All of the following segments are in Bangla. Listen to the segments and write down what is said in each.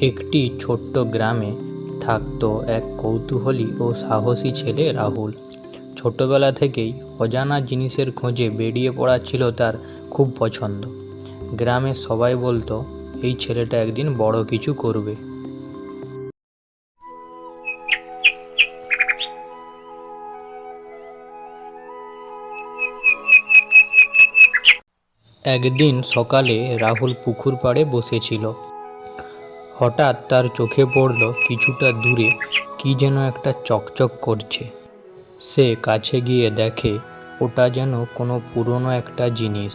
একটি ছোট্ট গ্রামে থাকত এক কৌতূহলী ও সাহসী ছেলে রাহুল। ছোটবেলা থেকেই অজানা জিনিসের খোঁজে বেরিয়ে পড়া ছিল তার খুব পছন্দ। গ্রামে সবাই বলতো, এই ছেলেটা একদিন বড় কিছু করবে। একদিন সকালে রাহুল পুকুর পাড়ে বসেছিল। হঠাৎ তার চোখে পড়ল কিছুটা দূরে কি যেন একটা চকচক করছে। সে কাছে গিয়ে দেখে, ওটা যেন কোনো পুরনো একটা জিনিস।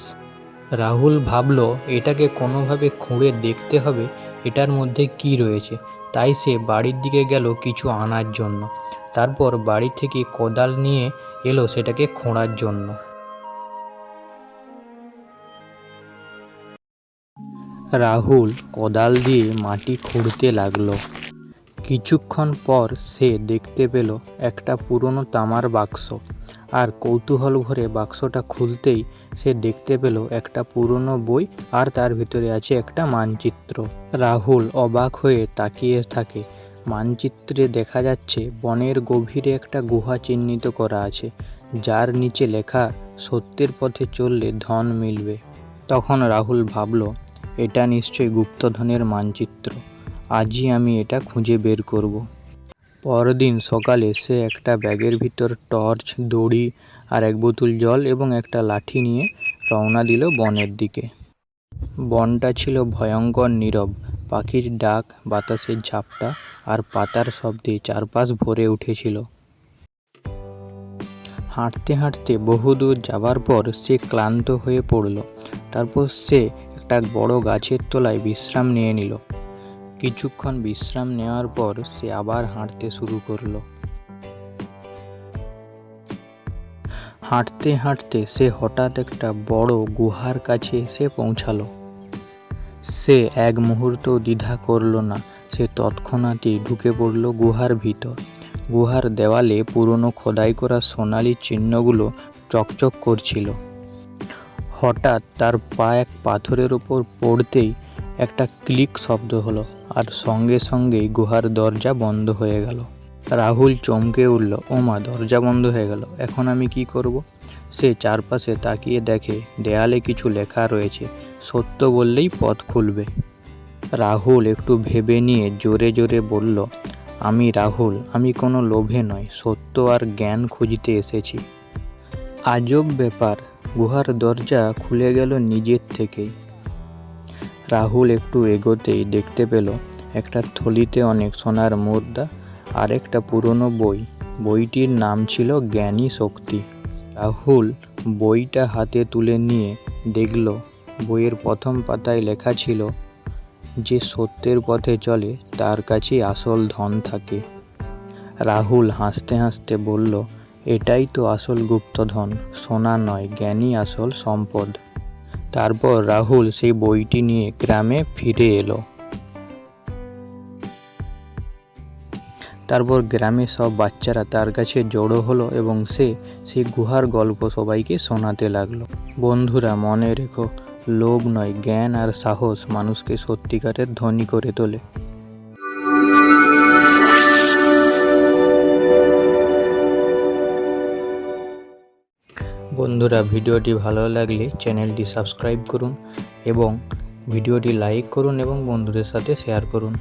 রাহুল ভাবল, এটাকে কোনোভাবে খুঁড়ে দেখতে হবে, এটার মধ্যে কি রয়েছে। তাই সে বাড়ির দিকে গেল কিছু আনার জন্য। তারপর বাড়ি থেকে কোদাল নিয়ে এলো সেটাকে খোঁড়ার জন্য। রাহুল কোদাল দিয়ে মাটি খুঁড়তে লাগল। কিছুক্ষণ পর সে দেখতে পেল একটা পুরনো তামার বাক্স। আর কৌতূহল ভরে বাক্সটা খুলতেই সে দেখতে পেল একটা পুরনো বই আর তার ভিতরে আছে একটা মানচিত্র। রাহুল অবাক হয়ে তাকিয়ে থাকে। মানচিত্রে দেখা যাচ্ছে বনের গভীরে একটা গুহা চিহ্নিত করা আছে, যার নিচে লেখা, সত্যের পথে চললে ধন মিলবে। তখন রাহুল ভাবল এটা নিশ্চয়ই গুপ্তধনের মানচিত্র। আজই আমি এটা খুঁজে বের করব। পরদিন সকালে সে একটা ব্যাগের ভিতর টর্চ, দড়ি আর এক বোতল জল এবং একটা লাঠি নিয়ে রওনা দিল বনের দিকে। বনটা ছিল ভয়ঙ্কর নীরব। পাখির ডাক, বাতাসের ঝাপটা আর পাতার শব্দে চারপাশ ভরে উঠেছিল। হাঁটতে হাঁটতে বহুদূর যাবার পর সে ক্লান্ত হয়ে পড়ল। তারপর সে একটা বড় গাছের তলায় বিশ্রাম নিয়ে নিল। কিছুক্ষণ বিশ্রাম নেওয়ার পর সে আবার হাঁটতে শুরু করল। হাঁটতে হাঁটতে সে হঠাৎ একটা বড় গুহার কাছে এসে পৌঁছালো। সে এক মুহূর্ত দ্বিধা করল না, সে তৎক্ষণাৎই ঢুকে পড়ল গুহার ভিতর। গুহার দেওয়ালে পুরনো খোদাই করা সোনালি চিহ্নগুলো চকচক করছিল। হঠাৎ তার পা এক পাথরের ওপর পড়তেই একটা ক্লিক শব্দ হলো আর সঙ্গে সঙ্গেই গুহার দরজা বন্ধ হয়ে গেল। রাহুল চমকে উঠল, ও মা, দরজা বন্ধ হয়ে গেল, এখন আমি কি করব? সে চারপাশে তাকিয়ে দেখে দেয়ালে কিছু লেখা রয়েছে, সত্য বললেই পথ খুলবে। রাহুল একটু ভেবে নিয়ে জোরে জোরে বলল, আমি রাহুল, আমি কোনো লোভে নয় সত্য আর জ্ঞান খুঁজতে এসেছি। আজব ব্যাপার গুহার দরজা খুলে গেল নিজের থেকেই। রাহুল একটু এগোতেই দেখতে পেল একটা থলিতে অনেক সোনার মুদ্রা আর একটা পুরনো বই। বইটির নাম ছিল জ্ঞানী শক্তি। রাহুল বইটা হাতে তুলে নিয়ে দেখল, বইয়ের প্রথম পাতায় লেখা ছিল, যে সত্যের পথে চলে, তার কাছেই আসল ধন থাকে। রাহুল হাসতে হাসতে বলল এটাই তো আসল গুপ্তধন, সোনা নয় জ্ঞানী আসল সম্পদ। তারপর রাহুল সেই বইটি নিয়ে গ্রামে ফিরে এলো। তারপর গ্রামে সব বাচ্চারা তার কাছে জড়ো হলো এবং সে সেই গুহার গল্প সবাইকে শোনাতে লাগল। বন্ধুরা, মনে রেখো, লোভ নয়, জ্ঞান আর সাহস মানুষকে সত্যিকারের ধনী করে তোলে। বন্ধুরা, ভিডিওটি ভালো লাগলে চ্যানেলটি সাবস্ক্রাইব করুন এবং ভিডিওটি লাইক করুন এবং বন্ধুদের সাথে শেয়ার করুন।